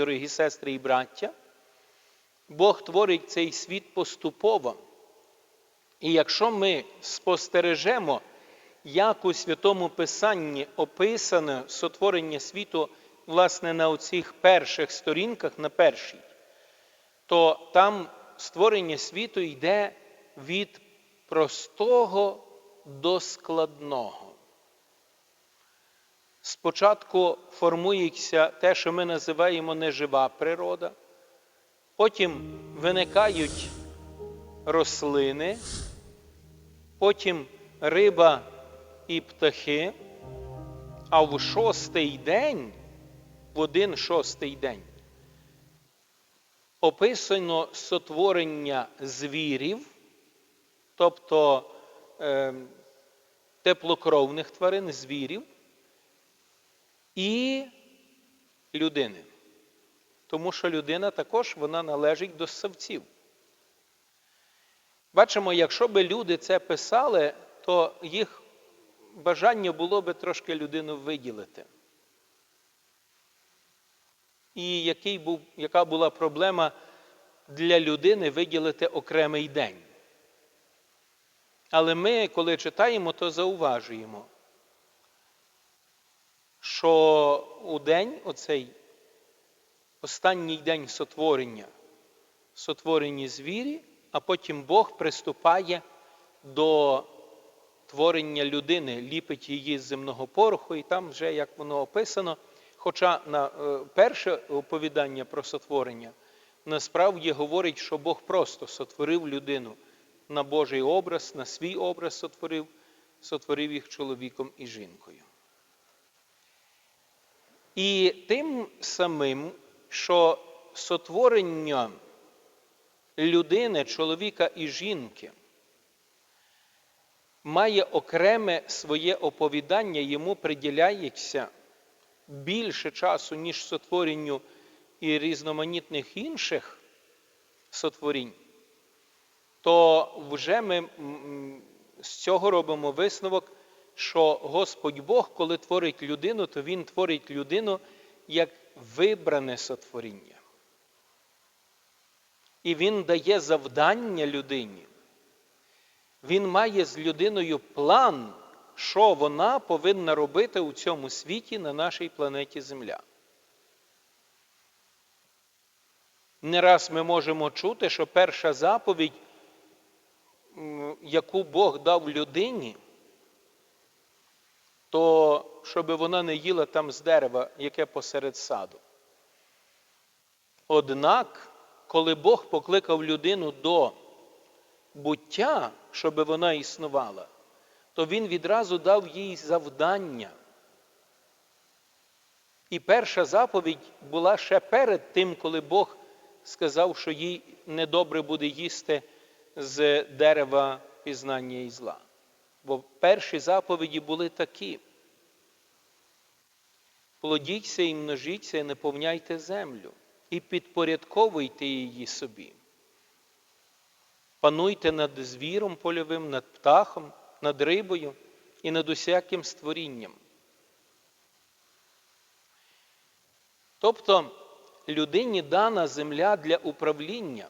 дорогі сестри і браття, Бог творить цей світ поступово. І якщо ми спостережемо, як у Святому Писанні описане сотворення світу, власне, на оцих перших сторінках, на першій, то там створення світу йде від простого до складного. Спочатку формується те, що ми називаємо нежива природа, потім виникають рослини, потім риба і птахи, а в шостий день, в один шостий день, описано сотворення звірів, тобто е, теплокровних тварин, звірів і людини. Тому що людина також вона належить до ссавців. Бачимо, якщо би люди це писали, то їх бажання було би трошки людину виділити. І який був, яка була проблема для людини виділити окремий день. Але ми, коли читаємо, то зауважуємо, що у день, оцей останній день сотворення, сотворені звірі, а потім Бог приступає до творення людини, ліпить її з земного пороху, і там вже як воно описано. Хоча на е, перше оповідання про сотворення насправді говорить, що Бог просто сотворив людину на Божий образ, на свій образ сотворив, сотворив їх чоловіком і жінкою. І тим самим, що сотворення людини, чоловіка і жінки має окреме своє оповідання, йому приділяється більше часу, ніж сотворенню і різноманітних інших сотворінь, то вже ми з цього робимо висновок, що Господь Бог, коли творить людину, то Він творить людину як вибране сотворіння. І Він дає завдання людині. Він має з людиною план, що вона повинна робити у цьому світі на нашій планеті Земля. Не раз ми можемо чути, що перша заповідь, яку Бог дав людині, то щоб вона не їла там з дерева, яке посеред саду. Однак, коли Бог покликав людину до буття, щоб вона існувала, то Він відразу дав їй завдання. І перша заповідь була ще перед тим, коли Бог сказав, що їй недобре буде їсти з дерева пізнання і зла. Бо перші заповіді були такі. Плодіться і множіться, і наповняйте землю, і підпорядковуйте її собі. Пануйте над звіром польовим, над птахом, над рибою і над усяким створінням. Тобто людині дана земля для управління,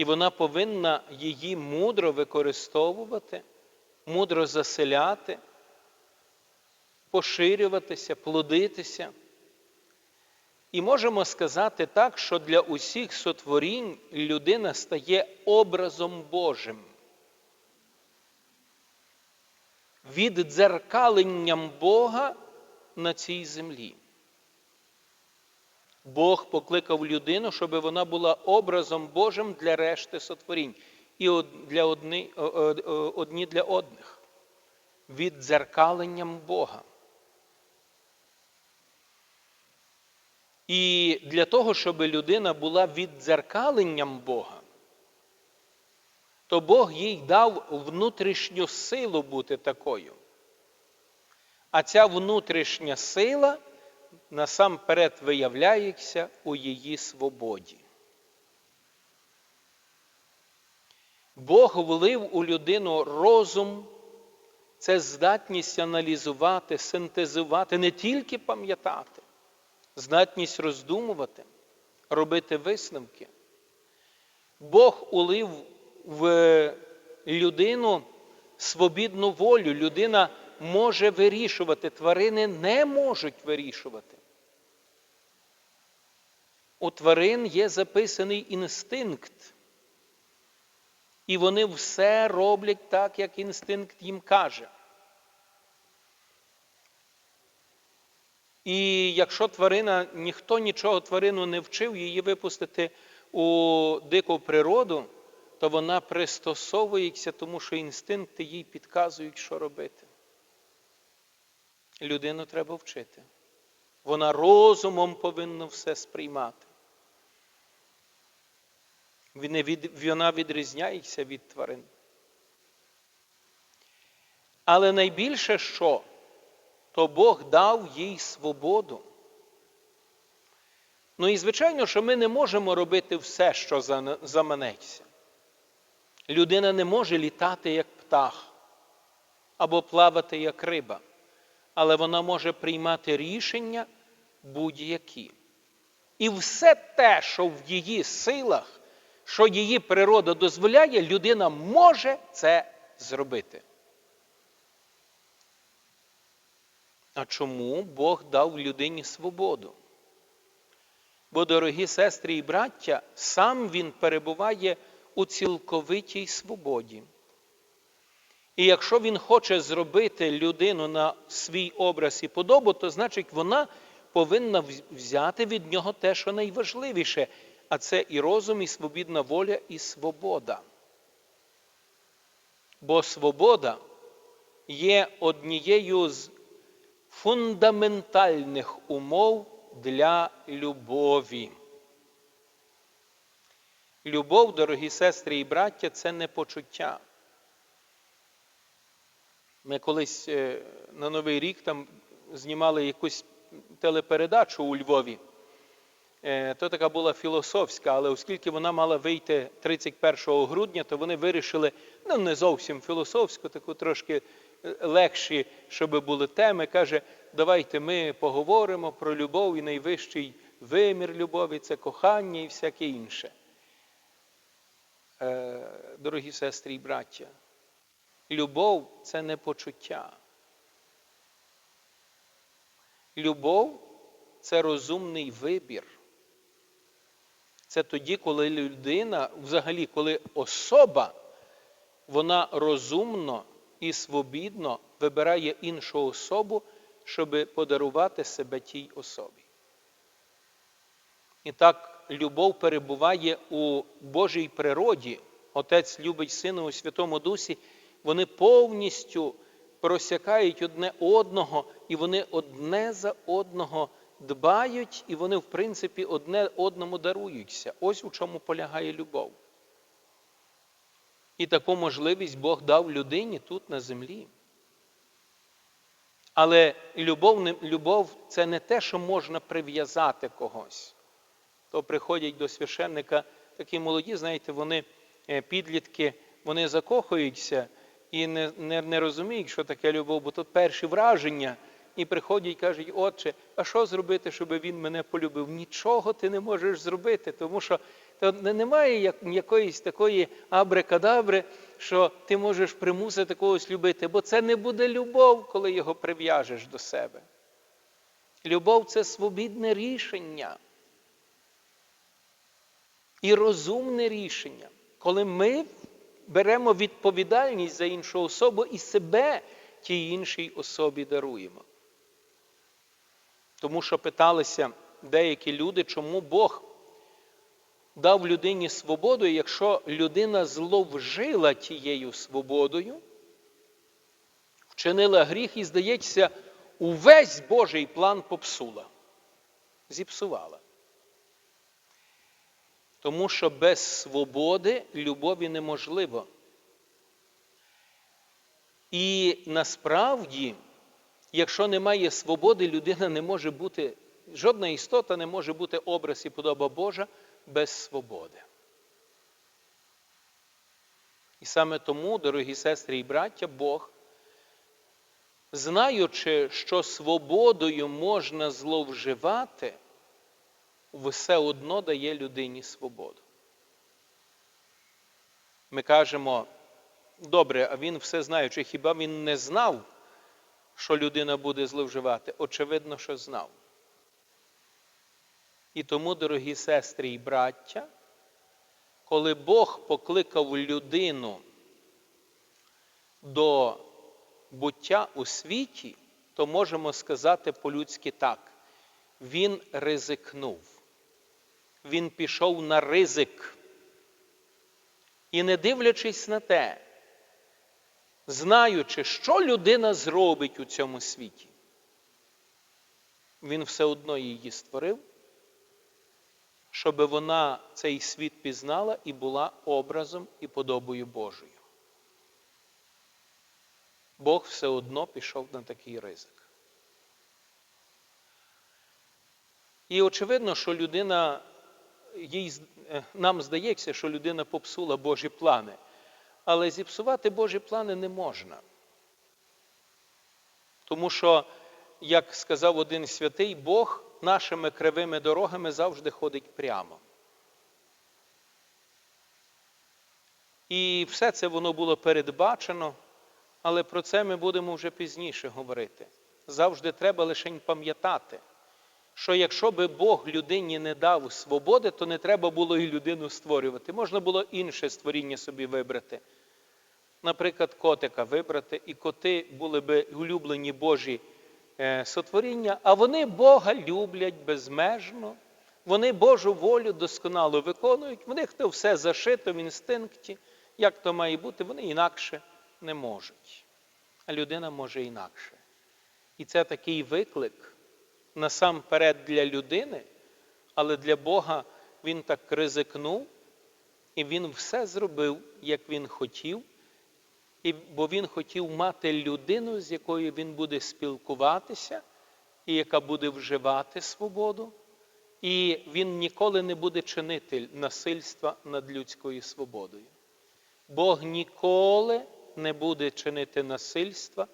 і вона повинна її мудро використовувати, мудро заселяти, поширюватися, плодитися. І можемо сказати так, що для усіх сотворінь людина стає образом Божим. Віддзеркаленням Бога на цій землі. Бог покликав людину, щоб вона була образом Божим для решти сотворінь. І для одні, одні для одних. Віддзеркаленням Бога. І для того, щоб людина була віддзеркаленням Бога, то Бог їй дав внутрішню силу бути такою. А ця внутрішня сила насамперед виявляється у її свободі. Бог влив у людину розум, це здатність аналізувати, синтезувати, не тільки пам'ятати, здатність роздумувати, робити висновки. Бог улив в людину свобідну волю. Людина може вирішувати, тварини не можуть вирішувати. У тварин є записаний інстинкт. І вони все роблять так, як інстинкт їм каже. І якщо тварина, ніхто нічого тварину не вчив її випустити у дику природу, то вона пристосовується, тому що інстинкти їй підказують, що робити. Людину треба вчити. Вона розумом повинна все сприймати. Вона відрізняється від тварин. Але найбільше що, то Бог дав їй свободу. Ну і звичайно, що ми не можемо робити все, що заманеться. Людина не може літати як птах або плавати як риба, але вона може приймати рішення будь-які. І все те, що в її силах, що її природа дозволяє, людина може це зробити. А чому Бог дав людині свободу? Бо, дорогі сестри і браття, сам Він перебуває у цілковитій свободі. І якщо він хоче зробити людину на свій образ і подобу, то значить вона повинна взяти від нього те, що найважливіше, а це і розум, і свобідна воля, і свобода. Бо свобода є однією з фундаментальних умов для любові. Любов, дорогі сестри і браття, це не почуття. Ми колись е, на Новий рік там знімали якусь телепередачу у Львові. Е, то така була філософська, але оскільки вона мала вийти 31 грудня, то вони вирішили, ну не зовсім філософську, таку трошки е, легші, щоб були теми. Каже, давайте ми поговоримо про любов і найвищий вимір любові це кохання і всяке інше. Дорогі сестри і браття, любов це не почуття. Любов це розумний вибір. Це тоді, коли людина, взагалі, коли особа, вона розумно і свобідно вибирає іншу особу, щоб подарувати себе тій особі. І так, любов перебуває у Божій природі. Отець любить Сина у Святому Дусі, вони повністю просякають одне одного, і вони одне за одного дбають, і вони, в принципі, одне одному даруються. Ось у чому полягає любов. І таку можливість Бог дав людині тут на землі. Але любов любов це не те, що можна прив'язати когось. То приходять до священника такі молоді, знаєте, вони е, підлітки, вони закохуються і не не, не розуміють, що таке любов, бо тут перші враження, і приходять і кажуть, отче, а що зробити, щоб він мене полюбив? Нічого ти не можеш зробити, тому що то немає якоїсь такої абрикадабри, що ти можеш примусити когось любити, бо це не буде любов, коли його прив'яжеш до себе. Любов це свобідне рішення. І розумне рішення, коли ми беремо відповідальність за іншу особу і себе тій іншій особі даруємо. Тому що питалися деякі люди, чому Бог дав людині свободу, якщо людина зловжила тією свободою, вчинила гріх і, здається, увесь Божий план попсула, зіпсувала. Тому що без свободи любові неможливо. І насправді, якщо немає свободи, людина не може бути, жодна істота не може бути образ і подоба Божа без свободи. І саме тому, дорогі сестри і браття, Бог, знаючи, що свободою можна зловживати, все одно дає людині свободу. Ми кажемо, добре, а він все знаючи, хіба він не знав, що людина буде зловживати? Очевидно, що знав. І тому, дорогі сестри і браття, коли Бог покликав людину до буття у світі, то можемо сказати по-людськи так. Він ризикнув. Він пішов на ризик. І не дивлячись на те, знаючи, що людина зробить у цьому світі, він все одно її створив, щоб вона цей світ пізнала і була образом і подобою Божою. Бог все одно пішов на такий ризик. І очевидно, що людина, їй, е, нам здається, що людина попсула Божі плани. Але зіпсувати Божі плани не можна. Тому що, як сказав один святий, Бог нашими кривими дорогами завжди ходить прямо. І все це воно було передбачено, але про це ми будемо вже пізніше говорити. Завжди треба лише пам'ятати, що якщо би Бог людині не дав свободи, то не треба було і людину створювати. Можна було інше створіння собі вибрати. Наприклад, котика вибрати, і коти були би улюблені Божі е, сотворіння, а вони Бога люблять безмежно, вони Божу волю досконало виконують, в них то все зашито в інстинкті, як то має бути, вони інакше не можуть. А людина може інакше. І це такий виклик насамперед для людини, але для Бога він так ризикнув, і він все зробив, як він хотів, і, бо він хотів мати людину, з якою він буде спілкуватися, і яка буде вживати свободу, і він ніколи не буде чинити насильства над людською свободою. Бог ніколи не буде чинити насильства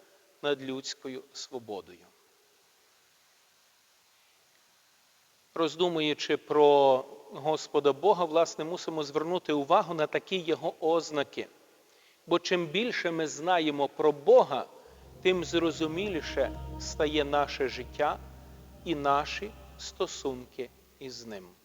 над людською свободою. Роздумуючи про Господа Бога, власне, мусимо звернути увагу на такі його ознаки. Бо чим більше ми знаємо про Бога, тим зрозуміліше стає наше життя і наші стосунки із Ним.